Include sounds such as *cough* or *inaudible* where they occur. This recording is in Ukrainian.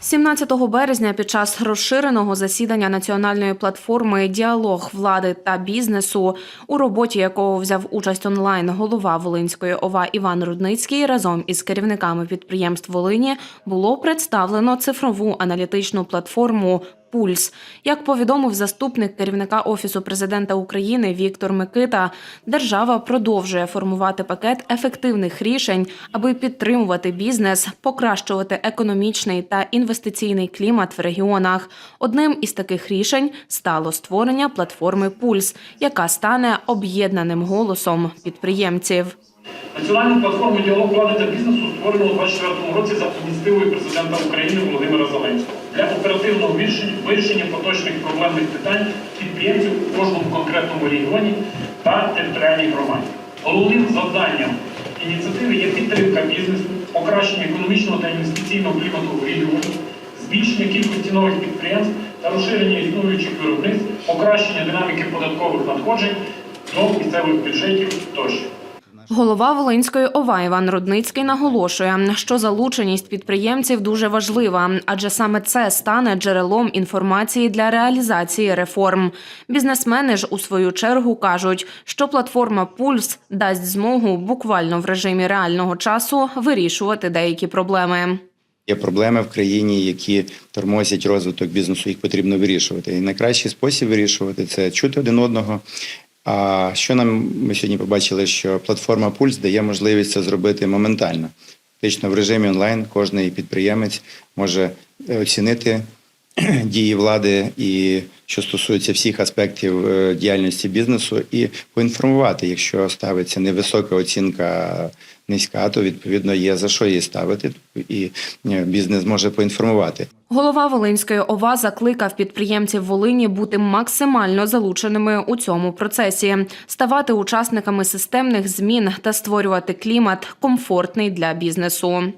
17 березня під час розширеного засідання національної платформи Діалог влади та бізнесу, у роботі якого взяв участь онлайн голова Волинської ОВА Іван Рудницький разом із керівниками підприємств Волині було представлено цифрову аналітичну платформу. Пульс, як повідомив заступник керівника офісу президента України Віктор Микита, держава продовжує формувати пакет ефективних рішень, аби підтримувати бізнес, покращувати економічний та інвестиційний клімат в регіонах. Одним із таких рішень стало створення платформи Пульс, яка стане об'єднаним голосом підприємців. Національну платформу діалог влади та бізнесу створено у 2024 році за ініціативою президента України Володимира Зеленського вирішення, поточних проблемних питань підприємців у кожному конкретному регіоні та територіальній громаді. Головним завданням ініціативи є підтримка бізнесу, покращення економічного та інвестиційного клімату в регіоні, збільшення кількості нових підприємств та розширення існуючих виробництв, покращення динаміки податкових надходжень до місцевих бюджетів тощо. Голова Волинської ОВА Іван Рудницький наголошує, що залученість підприємців дуже важлива, адже саме це стане джерелом інформації для реалізації реформ. Бізнесмени ж у свою чергу кажуть, що платформа Пульс дасть змогу буквально в режимі реального часу вирішувати деякі проблеми. Є проблеми в країні, які тормозять розвиток бізнесу, їх потрібно вирішувати. І найкращий спосіб вирішувати це чути один одного. А що нам ми сьогодні побачили, що платформа Пульс дає можливість це зробити моментально. Фактично в режимі онлайн кожний підприємець може е, оцінити *clears throat* дії влади і що стосується всіх аспектів е, діяльності бізнесу, і поінформувати, якщо ставиться невисока оцінка, низька, то відповідно є за що її ставити, і е, бізнес може поінформувати. Голова Волинської ОВА закликав підприємців Волині бути максимально залученими у цьому процесі, ставати учасниками системних змін та створювати клімат комфортний для бізнесу.